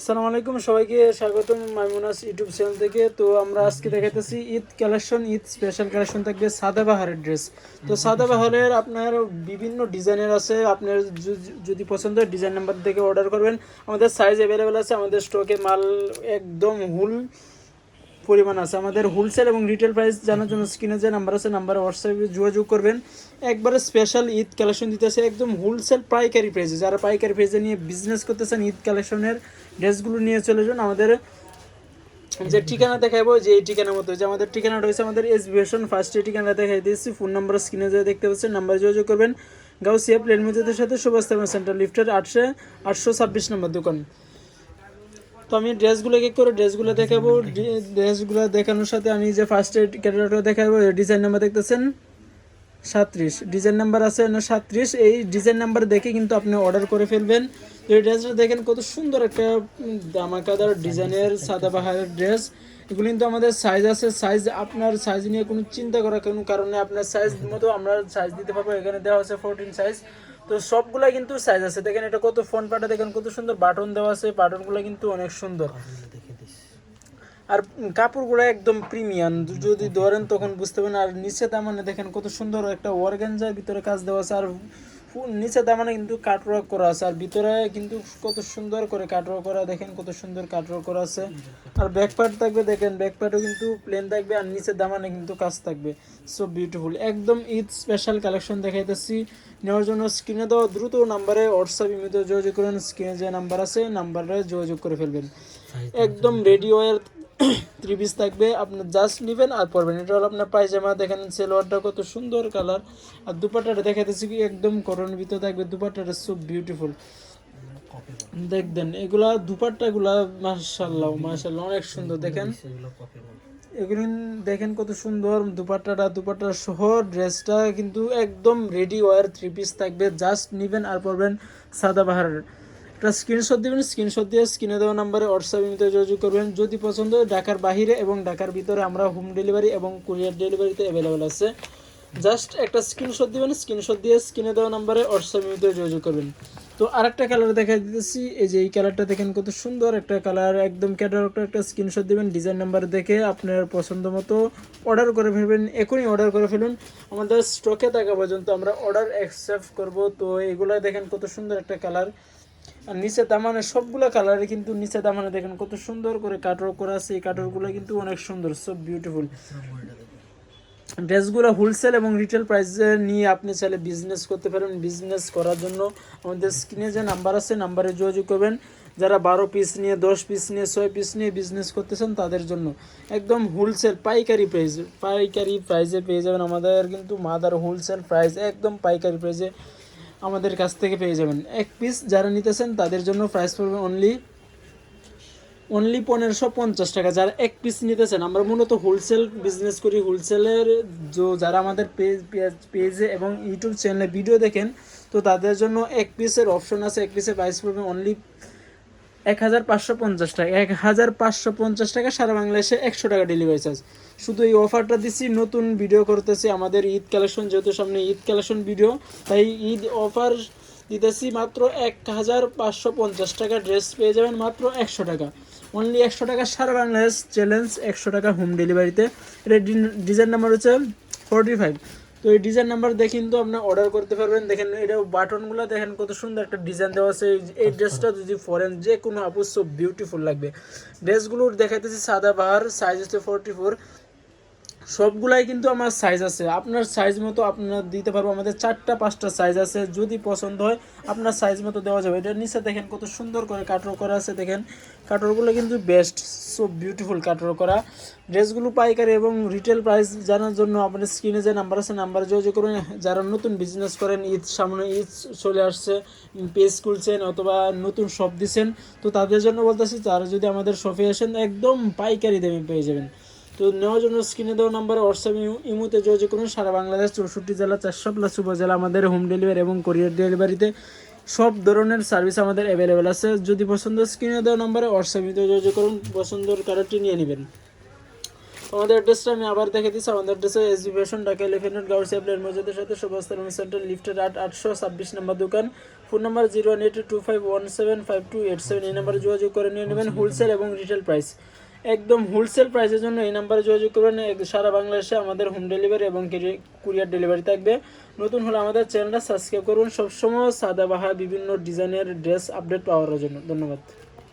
আসসালামু আলাইকুম, সবাইকে স্বাগতম মাইমুনাস ইউটিউব চ্যানেল থেকে। তো আমরা আজকে দেখাইতেছি Eid collection, Eid special collection থাকবে সাদাবাহারের ড্রেস তো সাদাবাহারের আপনার বিভিন্ন ডিজাইনের আছে, আপনার যদি পছন্দ হয় ডিজাইন নাম্বার থেকে অর্ডার করবেন। আমাদের সাইজ অ্যাভেলেবেল আছে, আমাদের স্টকে মাল একদম হুল পরিমাণ আছে। আমাদের হোলসেল এবং রিটেল প্রাইস জানার জন্য স্ক্রিনে যে নাম্বার আছে নাম্বারে হোয়াটসঅ্যাপে যোগাযোগ করবেন। একবারে স্পেশাল ঈদ কালেকশন দিতেছে একদম হোলসেল পাইকারি প্রাইসে যারা পাইকারি প্রাইসে নিয়ে বিজনেস করতেছেন, ঈদ কালেকশনের ড্রেসগুলো নিয়ে চলে যান। আমাদের যে ঠিকানা দেখাবো, যে এই ঠিকানার মতো যে আমাদের ঠিকানাটা হয়েছে আমাদের এস ভিশন ফার্স্টে ঠিকানা দেখাই দিয়েছি। ফোন নাম্বার স্ক্রিনে যে দেখতে পাচ্ছেন নাম্বার যোগাযোগ করবেন। গাউসিয়া প্লেন মজুদের সাথে সুভাষ সেন্টার লিফটের আটশো আটশো ছাব্বিশ নম্বর দোকান। তো আমি ড্রেসগুলো এক করে ড্রেসগুলো দেখাবো? ড্রেসগুলো দেখানোর সাথে আমি যে ফার্স্টে ক্যাটালগটা দেখাবো ডিজাইন নাম্বার দেখতেছেন? সাতত্রিশ। ডিজাইন নাম্বার আছে না সাতত্রিশ? এই ডিজাইন নাম্বার দেখে কিন্তু আপনি অর্ডার করে ফেলবেন। তো এই ড্রেসটা দেখেন কত সুন্দর একটা দামাকাদার ডিজাইনের সাদাবাহারের ড্রেস। এগুলো কিন্তু আমাদের সাইজ আছে। সাইজ আপনার সাইজ নিয়ে কোনো চিন্তা করার কোনো কারণে আপনার সাইজ মতো আমরা সাইজ দিতে পারব। এখানে দেওয়া আছে ফোরটিন সাইজ তো সবগুলা কিন্তু সাইজ আছে। দেখেন এটা কত ফোন পাটা দেখেন কত সুন্দর বাটন দেওয়া আছে। বাটনগুলো কিন্তু অনেক সুন্দর। আর কাপড়গুলো একদম প্রিমিয়াম যদি ধরেন তখন বুঝতে পারেন আর নিচে তার দামানে দেখেন কত সুন্দর একটা অর্গেঞ্জার ভিতরে কাজ দেওয়া আছে। আর নিচে দামানে কিন্তু কাটওয়ার্ক করা আছে। আর ভিতরে কিন্তু কত সুন্দর করে কাটওয়ার্ক করা দেখেন কত সুন্দর কাটওয়ার্ক করা আছে। আর ব্যাক পার্ট থাকবে দেখেন ব্যাক পার্টও কিন্তু প্লেন থাকবে আর নিচে দামানে কিন্তু কাজ থাকবে। সো বিউটিফুল একদম ঈদ স্পেশাল কালেকশন দেখাইতেছি। নেওয়ার জন্য স্ক্রিনে দেওয়া দ্রুত নাম্বারে হোয়াটসঅ্যাপ ইমেতে যোগাযোগ করেন। স্ক্রিনে যে নাম্বার আছে নাম্বারে যোগাযোগ করে ফেলবেন। একদম রেডি ওয়ার থ্রি পিস থাকবে, আপনি জাস্ট নেবেন আর পরবেন। এটা হলো আপনার পায়জামা, দেখেন সেলোয়ারটা কত সুন্দর কালার আর দুপাট্টাটা দেখাইতেছি কি, একদম করণ থাকবে, দুপাট্টাটা খুব বিউটিফুল দেখবেন, এগুলা দুপাট্টাগুলা মাশাল্লাহ মাশাল্লাহ অনেক সুন্দর, দেখেন। এগুলো দেখেন কত সুন্দর, দুপাট্টাটা দুপাট্টা সহ ড্রেসটা কিন্তু একদম রেডি ওয়ার থ্রি পিস থাকবে। জাস্ট নেবেন আর পরবেন সাদাবাহারের একটা স্ক্রিনশট দিবেন স্ক্রিনশট দিয়ে স্ক্রিনে দেওয়া নাম্বারে হোয়াটসঅ্যাপ ইমেতে যোগাযোগ করবেন। যদি পছন্দ হয়, ঢাকার বাহিরে এবং ঢাকার ভিতরে আমরা হোম ডেলিভারি এবং কুরিয়ার ডেলিভারিতে অ্যাভেলেবেল আছে। জাস্ট একটা স্ক্রিনশট দিবেন স্ক্রিনশট দিয়ে স্ক্রিনে দেওয়া নাম্বারে হোয়াটসঅ্যাপ ইমেতে যোগাযোগ করবেন। তো আরেকটা কালার দেখা দিতেছি। এই যে এই কালারটা দেখেন কত সুন্দর একটা কালার একদম ক্যাটালগটা একটা স্ক্রিনশট দিবেন ডিজাইন নাম্বার দেখে আপনার পছন্দ মতো অর্ডার করে ফেলবেন, এখনই অর্ডার করে ফেলুন। আমাদের স্টকে থাকা পর্যন্ত আমরা অর্ডার অ্যাকসেপ্ট করব। তো এগুলো দেখেন কত সুন্দর একটা কালার আর নিচে দামানে সবগুলো কালারে কিন্তু নিচে দামানে দেখেন কত সুন্দর করে কাটর করা আছে। এই কাটরগুলো কিন্তু অনেক সুন্দর সব বিউটিফুল ড্রেসগুলো হোলসেল এবং রিটেল প্রাইসে নিয়ে আপনি চাইলে বিজনেস করতে পারেন। বিজনেস করার জন্য আমাদের স্ক্রিনে যে নাম্বার আছে নাম্বারে যোগাযোগ করবেন। যারা বারো পিস নিয়ে, দশ পিস নিয়ে, ছয় পিস নিয়ে বিজনেস করতেছেন, তাদের জন্য একদম হোলসেল পাইকারি প্রাইস পাইকারি প্রাইসে পেয়ে যাবেন। আমাদের কিন্তু মাদার হোলসেল প্রাইস একদম পাইকারি প্রাইসে আমাদের কাছ থেকে পেয়ে যাবেন। এক পিস যারা নিতেছেন, তাদের জন্য প্রাইস পড়বে অনলি অনলি পনেরোশো পঞ্চাশ টাকা। যারা এক পিস নিতেছেন, আমরা মূলত হোলসেল বিজনেস করি। হোলসেলের যারা আমাদের পেজ পেজে এবং ইউটিউব চ্যানেলে ভিডিও দেখেন, তো তাদের জন্য এক পিসের অপশন আছে। এক পিসের প্রাইস পড়বে অনলি এক হাজার পাঁচশো পঞ্চাশ টাকা। এক হাজার পাঁচশো পঞ্চাশ টাকা সারা বাংলাদেশে একশো টাকা ডেলিভারি চার্জ শুধু এই অফারটা দিচ্ছি নতুন ভিডিও করতেছি। আমাদের ঈদ কালেকশন যেহেতু সামনে ঈদ কালেকশন ভিডিও তাই ঈদ অফার দিতেছি মাত্র এক হাজার পাঁচশো পঞ্চাশ টাকা। ড্রেস পেয়ে যাবেন মাত্র একশো টাকা। অনলি একশো টাকা সারা বাংলাদেশ। চ্যালেঞ্জ একশো টাকা হোম ডেলিভারিতে এটা ডিজাইন নাম্বার হচ্ছে ফোরটি ফাইভ তো এই ডিজাইন নাম্বার দেখে কিন্তু আপনি অর্ডার করতে পারবেন। দেখেন এটা বাটনগুলো দেখেন কত সুন্দর একটা ডিজাইন দেওয়া আছে। এই- ড্রেসটা যদি ফরেন যে কোনো আপুস সব বিউটিফুল লাগবে। ড্রেসগুলোর দেখাইতেছি সাদা বাহার সাইজ হচ্ছে ফোরটি ফোর সবগুলাই কিন্তু আমার সাইজ আছে। আপনার সাইজ মতো আপনার দিতে পারব। আমাদের চারটা, পাঁচটা সাইজ আছে। যদি পছন্দ হয়, আপনার সাইজ মতো দেওয়া যাবে। এটার নিচে দেখেন কত সুন্দর করে কাটর করা আছে, দেখেন। কাটরগুলো কিন্তু বেস্ট সো বিউটিফুল কাটর করা। ড্রেসগুলো পাইকারি এবং রিটেল প্রাইস জানার জন্য আপনার স্ক্রিনে যে নাম্বার আছে নাম্বারে যোগাযোগ করুন। যারা নতুন বিজনেস করেন, ঈদ সামনে ঈদ চলে আসছে পেজ খুলছেন অথবা নতুন শপ দিচ্ছেন তো তাদের জন্য বলতেছি, তারা যদি আমাদের শপে আসেন, একদম পাইকারি দামে পেয়ে যাবেন। তো নেওয়ার জন্য স্ক্রিনে দেওয়া নাম্বারে হোয়াটসঅ্যাপ ইমুতে যোগাযোগ করুন। সারা বাংলাদেশ চৌষট্টি জেলা, চারশো প্লাস উপজেলা আমাদের হোম ডেলিভারি এবং কোরিয়ার ডেলিভারিতে সব ধরনের সার্ভিস আমাদের অ্যাভেলেবেল আছে। যদি পছন্দ, স্ক্রিনে দেওয়া নাম্বারে হোয়াটসঅ্যাপ ইমুতে যোগাযোগ করুন। পছন্দের কার্ডটি নিয়ে নেবেন। আমাদের অ্যাড্রেসটা আমি আবার দেখে দিচ্ছি। আমাদের অ্যাড্রেসে S B fashion Dhaka elephant Gausia plane মসজিদের সাথে সুভাষ সেন্টার লিফটের আট, আটশো ছাব্বিশ নম্বর দোকান। Phone number zero one eight two five one seven five two eight seven এই নাম্বারে যোগাযোগ করে নিয়ে নেবেন। হোলসেল এবং রিটেল প্রাইস একদম হোলসেল প্রাইসের জন্য এই নাম্বারে যোগাযোগ করবেন। সারা বাংলাদেশে আমাদের হোম ডেলিভারি এবং কুরিয়ার ডেলিভারি থাকবে। নতুন হলে আমাদের চ্যানেলটা সাবস্ক্রাইব করুন। সবসময় সাদাবাহা বিভিন্ন ডিজাইনের ড্রেস আপডেট পাওয়ার জন্য। ধন্যবাদ।